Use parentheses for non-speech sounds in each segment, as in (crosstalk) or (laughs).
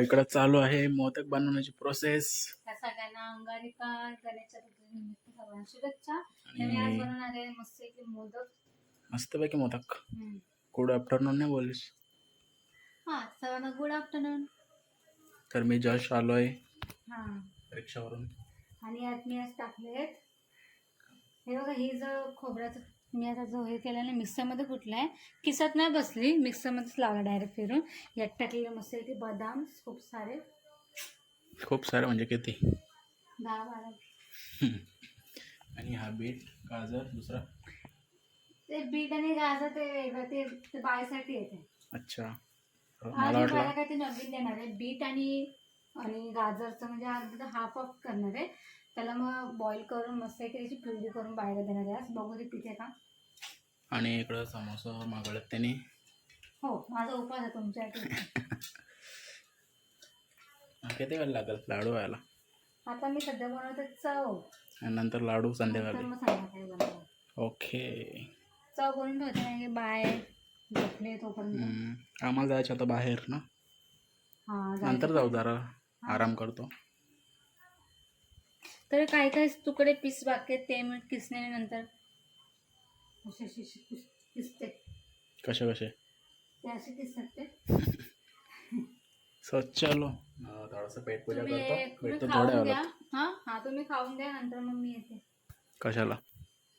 इकडं चालू आहे मोदक बनवण्याची प्रोसेस त्या सगळ्यांना अंगारिका आज आणि बनवणार आहे मस्त मोदक. मस्तपैकी मोदक. हम्म. गुड आफ्टरनून नाही बोललीस. हा सर्वांना गुड आफ्टरनून तर मी जस्ट आलोय हा. रिक्षावरून. आणि यात मी आज टाकले आहेत हे बघा ही जो खोबऱ्याचं मी आता जो हे केलं ना मिक्सरमध्ये कुठला आहे किसात नाही बसली. मिक्सरमध्येच लावला डायरेक्ट फिरून. यात टाकलेले मस्त ते बदाम. खूप सारे. खूप सारे म्हणजे किती? दहा बारा. आणि हा बीट गाजर दुसरा? ते बीट आणि गाजर ते ते बायसाठी येते अच्छा. आज मला वाटलं काय ते नवीन देणार आहे. बीट आणि आणि गाजरचं म्हणजे हाफ ऑफ करणार आहे. त्याला मग बॉईल करून मस्त एक त्याची प्युरी करून बाहेर देणार आहे. बघू ते पिथे का? आणि इकडं समोसा मागवल्यात त्यांनी. हो माझा उपास आहे तुमच्या (laughs) किती वेळ लागेल लाडू व्हायला? आता मी सध्या बनवते चव. आणि नंतर लाडू संध्याकाळी. मग ओके. चव बनवून ठेवते नाही की बाय झोपले तोपर्यंत. आम्हाला जायचं आता बाहेर ना? हा नंतर जाऊ जरा. आराम करतो. तर काही काही तुकडे पीस बाकी आहेत ते मी किसण्यानंतर. असे असे असे किस- किसते? कसे कसे ते असे किसतात ते सो चलो अं, थोडंसं पेट पूजा तुम्ही करतो. तुम्ही भेटतो खाऊन द्या वेळात हा हा तुम्ही खाऊन द्या नंतर मग मी येते. कशाला?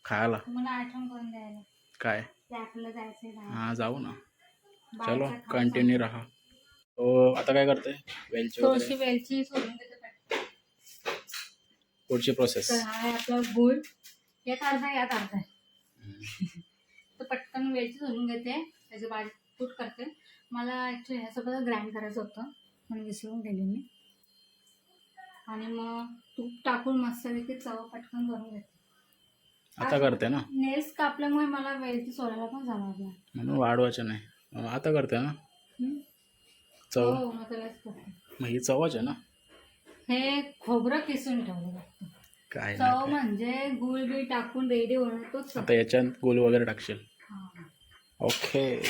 खायला? तुम्हाला आठवण करून द्यायला. काय? जायचंय बाहेर. हा जाऊ ना. बाहेरचं चलो खाऊ कंटिन्यू राहा. तो आता काय करते वेलची थोडीशी वगैरे? वेलची सोडून. पुढची प्रोसेस तर हा आहे आपला गुळ. यात अर्धा यात अर्धा आहे. (laughs) तर पटकन वेलची सोडून घेते. त्याची बारीक कूट करते. मला ॲक्च्युली ह्यासोबत ग्राइंड करायचं होतं. म्हणून विसरून गेले मी. आणि मग तूप टाकून मस्तपैकी चव पटकन करून घेते. आता करते ना? नेल्स कापल्यामुळे मला वेलची सोडायला पण जाणार म्हणून वाढवायचं नाही. मग आता करते ना? नाही चव. हो मग त्यालाच करते. मग ही चवच आहे ना? हे खोबरं किसून ठेवलं लागतं काय चव काय. म्हणजे गुळ बी टाकून रेडी होणं तोच आता याच्यात गोल वगैरे टाकशील. हा. ओके.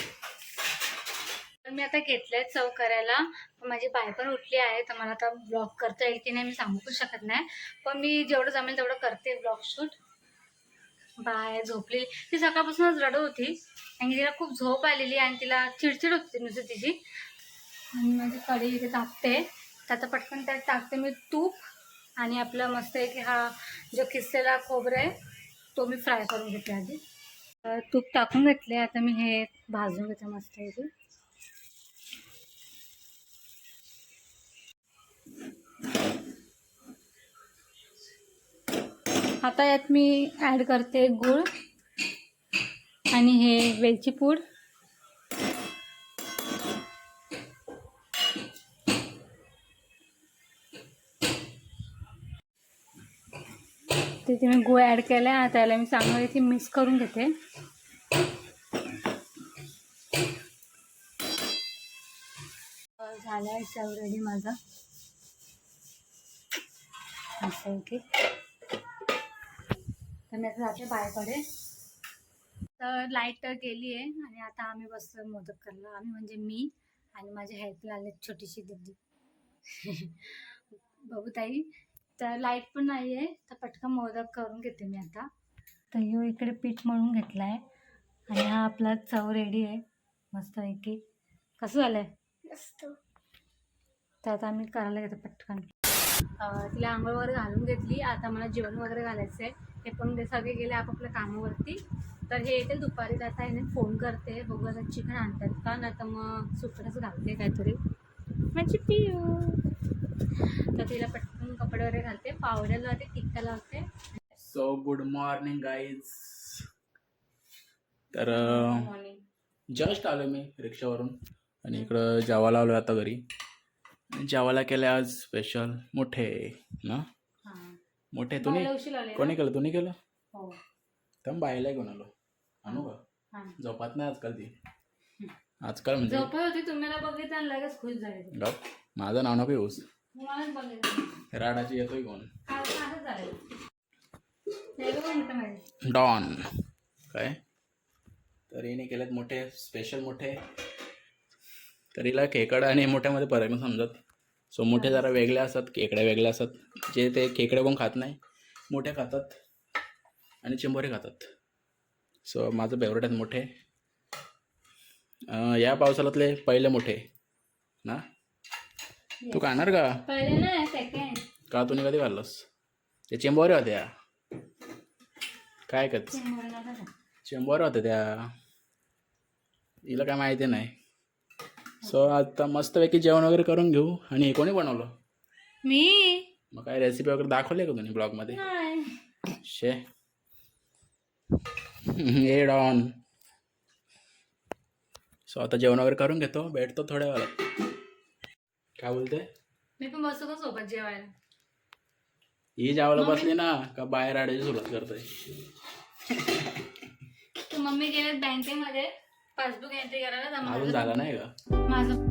तर मी आता घेतलंय चव करायला. पण माझी बाय पण उठली आहे तर मला आता ब्लॉग करता येईल की नाही मी सांगू शकत नाही. पण मी जेवढं जमेल तेवढं करते ब्लॉग शूट बाय झोपली. ती सकाळपासूनच रडत होती. आणि तिला खूप झोप आलेली आणि तिला चिडचिड होती नुसती तिची. आणि माझी कढई इथे तर आता पटकन त्यात टाकते मी तूप आणि आपलं मस्त आहे की हा जो किसलेला खोबरं आहे तो मी फ्राय करून घेते आधी. तूप टाकून घेतले आता मी हे भाजून घेते मस्त आहे आता यात मी ॲड करते गूळ आणि हे वेलची पूड. तिथे मी गुळ ॲड केला आहे त्याला मी चांगलं इथे मिक्स करून घेते. झाला आहे सर्व रेडी माझा. असं ओके तर मी आता जाते बाहेरकडे. तर लाइट तर गेली आहे आणि आता आम्ही बस मोदक करायला. आम्ही म्हणजे मी आणि माझ्या हेल्पला आले छोटीशी दिदी. (laughs) बघू ताई. तर लाइट पण नाही आहे तर पटकन मोदक करून घेते मी आता. तर ह्यो इकडे पीठ मळून घेतला आहे आणि हा आपला चव रेडी आहे. मस्त की कसं झालं आहे तर आता आम्ही करायला घेतो पटकन. तिला आंघोळ वगैरे घालून घेतली. आता मला जेवण वगैरे घालायचं आहे हे पण ते सगळे गेले आपापल्या कामावरती. तर हे येतील दुपारी. आता याने फोन करते. बघू आता चिकन आणतात का? नाही तर मग सुकटच घालते काहीतरी. माझी पिऊ तर तिला पटकन कपडे वगैरे घालते पावड्या लावते टिक्का लावते. सो गुड मॉर्निंग गाईज तर जस्ट आलो मी रिक्षावरून आणि इकडं जेवायला आलो आता घरी. आणि जेवायला केले आज स्पेशल मोठे ना? मोठे तुम्ही? कोणी केलं? तुम्ही केलं? हो. तर बायला घेऊन आलो आणू का? झोपात नाही आजकाल ती. आजकाल म्हणजे झोपत होती तुम्हाला बघितलं लगेच खुश झाले. माझं नाव नको येऊस राडाची येतोय कोण? डॉन. काय? तर हिने केलेत मोठे स्पेशल मोठे. तर हिला खेकडा आणि मोठ्यामध्ये फरक नाही समजत. सो मोठे जरा वेगळे असतात खेकडे वेगळे असतात. जे ते खेकडे कोण खात नाही मोठे खातात आणि चिंबोरे खातात. सो माझं फेवरेट आहेत मोठे. या पावसाळ्यातले पहिले मोठे ना? तू खाणार का? पहिले ना सेकंड का तुम्ही कधी खाल्लंस? ते चिंबोरे होत्या. काय कच चिंबोरे होत्या त्या. हिला काय माहिती नाही. सो आता मस्तपैकी जेवण वगैरे करून घेऊ. आणि हे कोणी बनवलं? मी? मग काय रेसिपी वगैरे दाखवली का तुम्ही ब्लॉगमध्ये शे. ए डॉन सो आता जेवण वगैरे करून घेतो. भेटतो थोड्या वेळात. काय बोलते मी पण बसू का सोबत जेवायला? ही जेवायला बसली ना का बाहेर आडायची सुरुवात करतोय? तर मम्मी गेले बँकेमध्ये पासबुक एंट्री करायला. अजून झाला नाही का? माझं